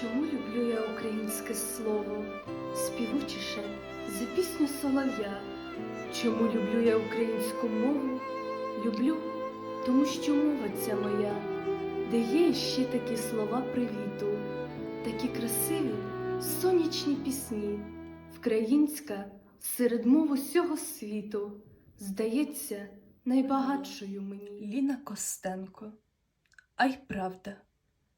Чому люблю я українське слово, співучіше за пісню солов'я? Чому люблю я українську мову? Люблю, тому що мова ця моя, де є ще такі слова привіту, такі красиві сонячні пісні, Вкраїнська серед мов усього світу, здається, найбагатшою мені. Ліна Костенко. А й правда,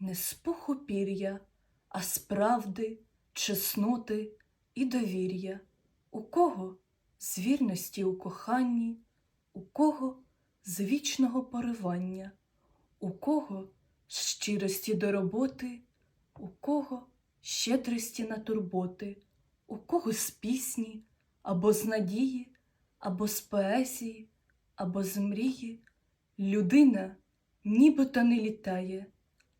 не з пуху пір'я, а з правди, чесноти і довір'я. У кого з вірності у коханні, у кого з вічного поривання, у кого з щирості до роботи, у кого щедрості на турботи, у кого з пісні, або з надії, або з поезії, або з мрії. Людина нібито не літає,